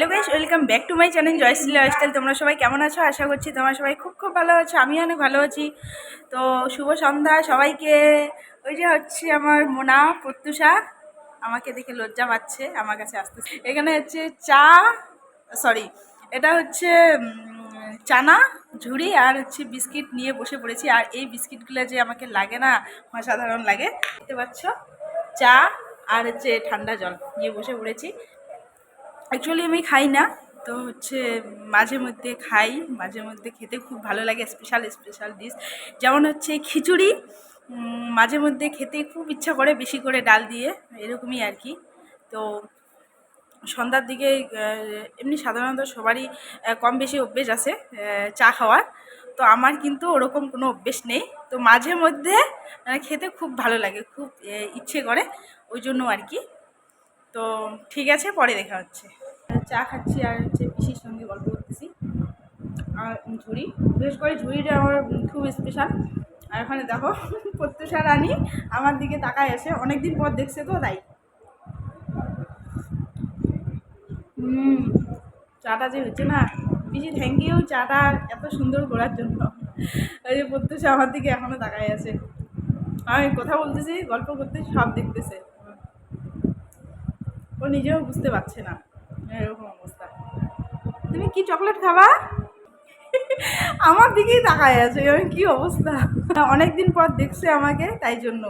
Hello guys, welcome back to my channel Jayashree lifestyle. তোমরা সবাই কেমন আছো? আশা করছি তোমরা সবাই খুব খুব ভালো আছো, আমি অনেক ভালো আছি। তো শুভ সন্ধ্যা সবাইকে। ওই যে হচ্ছে আমার মোনা, প্রত্যুষা, আমাকে দেখে লজ্জা পাচ্ছে, আমার কাছে আসতে এখানে হচ্ছে চা সরি এটা হচ্ছে চানা, ঝুড়ি আর হচ্ছে বিস্কিট নিয়ে বসে পড়েছি। আর এই বিস্কিটগুলো যে আমাকে লাগে না অসাধারণ লাগে, দেখতে পাচ্ছ? চা আর হচ্ছে ঠান্ডা জল নিয়ে বসে পড়েছি। অ্যাকচুয়ালি আমি খাই না। তো হচ্ছে মাঝে মধ্যে খাই, মাঝে মধ্যে খেতে খুব ভালো লাগে স্পেশাল স্পেশাল ডিশ যেমন হচ্ছে খিচুড়ি মাঝে মধ্যে খেতে খুব ইচ্ছা করে বেশি করে ডাল দিয়ে, এরকমই আর কি। তো সন্ধ্যার দিকে এমনি সাধারণত সবারই কম বেশি অভ্যেস আছে চা খাওয়ার। তো আমার কিন্তু ওরকম কোনো অভ্যেস নেই। তো মাঝে মধ্যে খেতে খুব ভালো লাগে, খুব ইচ্ছে করে। ওই জন্য আর কি। তো ঠিক আছে, পরে দেখা হচ্ছে। চা খাচ্ছি আর হচ্ছে পিসির সঙ্গে গল্প করতেছি। আর ঝুড়ি, বিশেষ করে ঝুড়িটা আমার খুব স্পেশাল আর ওখানে দেখো, প্রত্যুষা রানী আমার দিকে তাকায় আছে অনেকদিন পর দেখছে তো তাই। হুম, চাটা যে হচ্ছে না, পিসি থ্যাংক ইউ চাটা এত সুন্দর করার জন্য। ওই যে প্রত্যুষা আমার দিকে এখনও তাকায় আছে। আমি কথা বলতেছি, গল্প করতে সব দেখতেছে। ও নিজেও বুঝতে পারছে না। কি চকলেট খাবা? আমার দিকেই তাকায় আছে, আমি কি অবস্থা? অনেক দিন পর দেখছে আমাকে, তাই জন্য।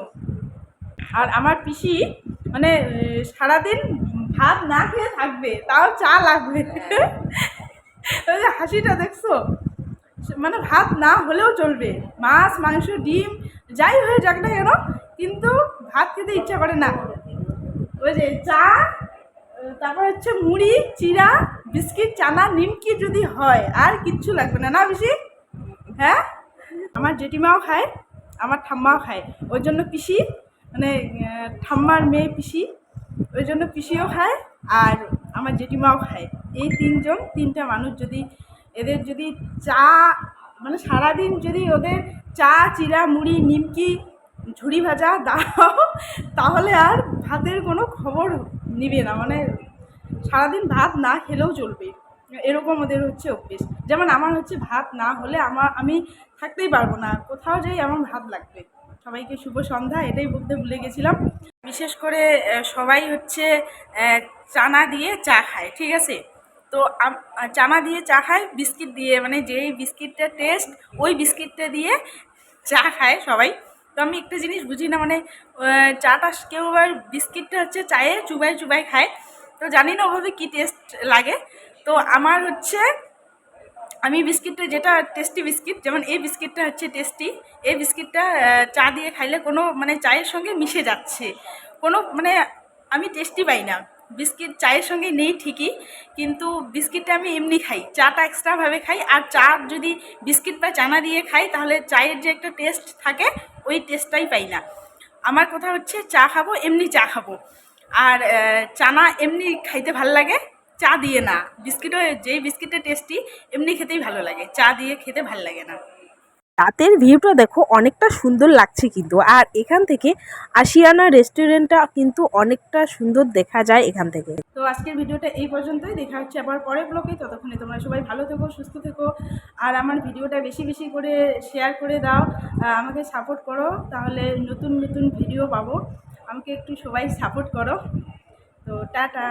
আর আমার পিসি মানে সারাদিন ভাত না খেয়ে থাকবে, তাও চা লাগবে। হাসিটা দেখছ? মানে ভাত না হলেও চলবে। মাছ, মাংস, ডিম, যাই হয়ে যাক না কেন, কিন্তু ভাত খেতে ইচ্ছা করে না। ওই যে চা তারপর হচ্ছে মুড়ি চিরা বিস্কিট, চানা, নিমকি যদি হয়, আর কিচ্ছু লাগবে না। না বেশি হ্যাঁ? আমার জেঠিমাও খায়, আমার ঠাম্মাও খায়। ওই জন্য পিসি মানে ঠাম্মার মেয়ে পিসি। ওই জন্য পিসিও খায় আর আমার জেঠিমাও খায়। এই তিনজন, তিনটা মানুষ যদি এদের যদি চা মানে সারাদিন যদি ওদের চা চিরা মুড়ি, নিমকি ঝুড়ি ভাজা দাও তাহলে আর ভাতের কোনো খবর নিবে না। মানে সারাদিন ভাত না খেলেও চলবে। এরকম ওদের হচ্ছে অভ্যেস। যেমন আমার হচ্ছে ভাত না হলে আমার, আমি থাকতেই পারব না। কোথাও যাই আমার ভাত লাগবে। সবাইকে শুভ সন্ধ্যা, এটাই বলতে ভুলে গেছিলাম। বিশেষ করে সবাই হচ্ছে চানা দিয়ে চা খায়, ঠিক আছে? তো চানা দিয়ে চা খায়, বিস্কিট দিয়ে মানে যেই বিস্কিটটা টেস্ট ওই বিস্কিটটা দিয়ে চা খায় সবাই। তো আমি একটা জিনিস বুঝি না মানে চাটা কেউ আবার বিস্কিটটা হচ্ছে চায়ে চুবাই চুবাই খায়। তো জানি না ওভাবে কী টেস্ট লাগে। তো আমার হচ্ছে, আমি বিস্কিটটা যেটা টেস্টি বিস্কিট, যেমন এই বিস্কিটটা হচ্ছে টেস্টি এই বিস্কিটটা চা দিয়ে খাইলে কোনো মানে চায়ের সঙ্গে মিশে যাচ্ছে। কোনো মানে আমি টেস্টি পাই না। বিস্কিট, চায়ের সঙ্গে নেই ঠিকই, কিন্তু বিস্কিটটা আমি এমনি খাই। চাটা এক্সট্রাভাবে খাই, আর চা যদি বিস্কিট বা চানা দিয়ে খাই, তাহলে চায়ের যে একটা টেস্ট থাকে, ওই টেস্টটাই পাই না। আমার কথা হচ্ছে, চা খাব, এমনি চা খাব। আর চানা এমনি খাইতে ভালো লাগে, চা দিয়ে না। বিস্কিটও, যেই বিস্কিটটা টেস্টি এমনি খেতেই ভালো লাগে। চা দিয়ে খেতে ভালো লাগে না। রাতের ভিউটা দেখো অনেকটা সুন্দর লাগছে কিন্তু। আর এখান থেকে আশিয়ানা রেস্টুরেন্টটা কিন্তু অনেকটা সুন্দর দেখা যায় এখান থেকে। তো আজকের ভিডিওটা এই পর্যন্তই। দেখা হচ্ছে আবার পরের ব্লগে। ততক্ষণে তোমরা সবাই ভালো থেকো, সুস্থ থেকো। আর আমার ভিডিওটা বেশি বেশি করে শেয়ার করে দাও। আমাকে সাপোর্ট করো। তাহলে নতুন নতুন ভিডিও পাবো। আমাকে একটু সবাই সাপোর্ট করো। তো টাটা।